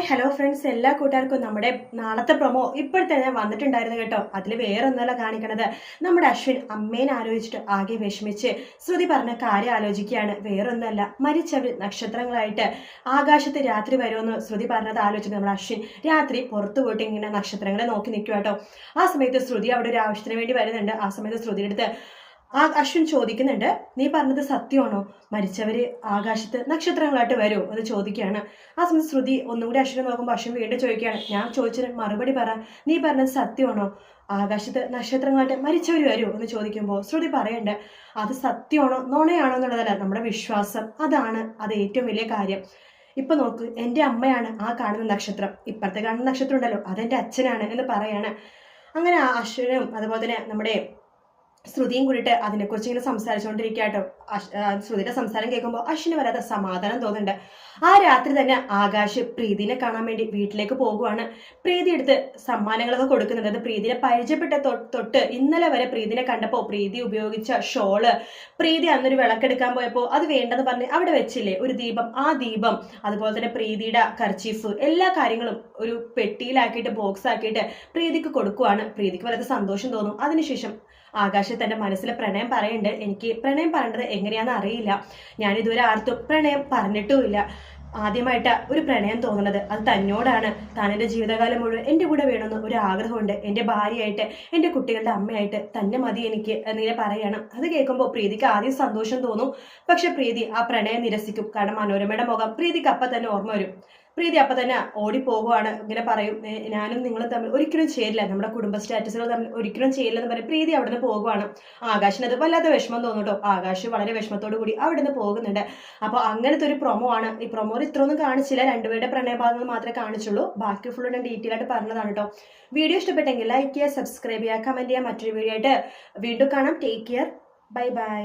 Hi hello friends എല്ലാ കൂട്ടുകാർക്കും നമ്മുടെ നാളത്തെ പ്രൊമോ ഇപ്പോഴത്തെ ഞാൻ വന്നിട്ടുണ്ടായിരുന്നു കേട്ടോ. അതിൽ വേറെ ഒന്നല്ല കാണിക്കണത്. നമ്മുടെ അശ്വിൻ അമ്മേനെ ആലോചിച്ചിട്ട് ആകെ വിഷമിച്ച് ശ്രുതി പറഞ്ഞ കാര്യം ആലോചിക്കുകയാണ്. വേറൊന്നല്ല മരിച്ചവർ നക്ഷത്രങ്ങളായിട്ട് ആകാശത്ത് രാത്രി വരുമെന്ന് ശ്രുതി പറഞ്ഞത് ആലോചിച്ച് നമ്മുടെ അശ്വിൻ രാത്രി പുറത്തു പോയിട്ട് ഇങ്ങനെ നക്ഷത്രങ്ങളെ നോക്കി നിൽക്കുക കേട്ടോ. ആ സമയത്ത് ശ്രുതി അവിടെ ഒരു ആവശ്യത്തിന് വേണ്ടി വരുന്നുണ്ട്. ആ സമയത്ത് ശ്രുതിയുടെ അടുത്ത് ആ അശ്വിൻ ചോദിക്കുന്നുണ്ട് നീ പറഞ്ഞത് സത്യമാണോ? മരിച്ചവര് ആകാശത്ത് നക്ഷത്രങ്ങളായിട്ട് വരുമോ എന്ന് ചോദിക്കുകയാണ്. ആ സമയത്ത് ശ്രുതി ഒന്നുകൂടി അശ്വിനെ നോക്കുമ്പോൾ അശ്വിൻ വീണ്ടും ചോദിക്കുകയാണ് ഞാൻ ചോദിച്ചതിന് മറുപടി പറ നീ പറഞ്ഞത് സത്യമാണോ? ആകാശത്ത് നക്ഷത്രങ്ങളായിട്ട് മരിച്ചവർ വരുമോ എന്ന് ചോദിക്കുമ്പോൾ ശ്രുതി പറയണ്ട് അത് സത്യമാണോ? നുണയാണോ എന്നുള്ളതല്ല നമ്മുടെ വിശ്വാസം അതാണ് അത് ഏറ്റവും വലിയ കാര്യം. ഇപ്പൊ നോക്ക് എന്റെ അമ്മയാണ് ആ കാണുന്ന നക്ഷത്രം ഇപ്പുറത്തെ കാണുന്ന നക്ഷത്രം ഉണ്ടല്ലോ അതെന്റെ അച്ഛനാണ് എന്ന് പറയാണ്. അങ്ങനെ ആ അശ്വിനും അതുപോലെ തന്നെ നമ്മുടെ ശ്രുതിയും കൂടിയിട്ട് അതിനെക്കുറിച്ച് ഇങ്ങനെ സംസാരിച്ചുകൊണ്ടിരിക്കുക കേട്ടോ ശ്രുതിയുടെ സംസാരം കേൾക്കുമ്പോൾ അശ്വിന് വരാതെ സമാധാനം തോന്നുന്നുണ്ട്. ആ രാത്രി തന്നെ ആകാശ് പ്രീതിനെ കാണാൻ വേണ്ടി വീട്ടിലേക്ക് പോകുവാണ്. പ്രീതി എടുത്ത് സമ്മാനങ്ങളൊക്കെ കൊടുക്കുന്നുണ്ട്. അത് പ്രീതിനെ പരിചയപ്പെട്ട തൊട്ട് ഇന്നലെ വരെ പ്രീതിനെ കണ്ടപ്പോൾ പ്രീതി ഉപയോഗിച്ച ഷോൾ. പ്രീതി അന്നൊരു വിളക്കെടുക്കാൻ പോയപ്പോൾ അത് വേണ്ടെന്ന് പറഞ്ഞ് അവിടെ വെച്ചില്ലേ? ഒരു ദീപം. ആ ദീപം അതുപോലെ തന്നെ പ്രീതിയുടെ കർച്ചീഫ് എല്ലാ കാര്യങ്ങളും ഒരു പെട്ടിയിലാക്കിയിട്ട് ബോക്സ് ആക്കിയിട്ട് പ്രീതിക്ക് കൊടുക്കുവാണ്. പ്രീതിക്ക് വളരെ സന്തോഷം തോന്നും. അതിനുശേഷം ആകാശ് തന്റെ മനസ്സിലെ പ്രണയം പറയുന്നുണ്ട്. എനിക്ക് പ്രണയം പറയേണ്ടത് എങ്ങനെയാണെന്ന് അറിയില്ല. ഞാൻ ഇതുവരെ ആർത്തും പ്രണയം പറഞ്ഞിട്ടുമില്ല. ആദ്യമായിട്ട് ഒരു പ്രണയം തോന്നുന്നത്. അത് തന്നോടാണ്. താൻ എന്റെ ജീവിതകാലം മുഴുവൻ എന്റെ കൂടെ വേണമെന്ന് ഒരു ആഗ്രഹമുണ്ട്. എന്റെ ഭാര്യയായിട്ട് എന്റെ കുട്ടികളുടെ അമ്മയായിട്ട് തന്നെ മതി എനിക്ക് എന്നിങ്ങനെ പറയുകയാണ് അത് കേൾക്കുമ്പോൾ പ്രീതിക്ക് ആദ്യം സന്തോഷം തോന്നും. പക്ഷെ പ്രീതി ആ പ്രണയം നിരസിക്കും. കാരണം മനോരമയുടെ മുഖം പ്രീതിക്ക് അപ്പം തന്നെ ഓർമ്മ വരും. പ്രീതി അപ്പം തന്നെ ഓടി ഓടിപ്പോകുവാണ്. ഇങ്ങനെ പറയും. ഞാനും നിങ്ങളും തമ്മിൽ ഒരിക്കലും ചേരില്ല. നമ്മുടെ കുടുംബ സ്റ്റാറ്റസുകൾ തമ്മിൽ ഒരിക്കലും ചേരില്ലെന്ന് പറയും പ്രീതി അവിടെ നിന്ന് പോകുവാണ്. ആകാശിന് അത് വല്ലാത്ത വിഷമം തോന്നുട്ടോ ആകാശ് വളരെ വിഷമത്തോടു കൂടി അവിടെ നിന്ന് പോകുന്നുണ്ട്. അപ്പോൾ അങ്ങനത്തെ ഒരു പ്രൊമോ ആണ്. ഈ പ്രൊമോയിൽ ഇത്രയൊന്നും കാണിച്ചില്ല. രണ്ടുപേരുടെ പ്രണയഭാഗങ്ങൾ മാത്രമേ കാണിച്ചുള്ളൂ. ബാക്കി ഫുൾ ഞാൻ ഡീറ്റെയിൽ ആയിട്ട് പറഞ്ഞതാണ് കേട്ടോ. വീഡിയോ ഇഷ്ടപ്പെട്ടെങ്കിൽ ലൈക്ക് ചെയ്യുക സബ്സ്ക്രൈബ് ചെയ്യുക കമന്റ് ചെയ്യുക. മറ്റൊരു വീഡിയോ ആയിട്ട് വീണ്ടും കാണാം. Take care bye bye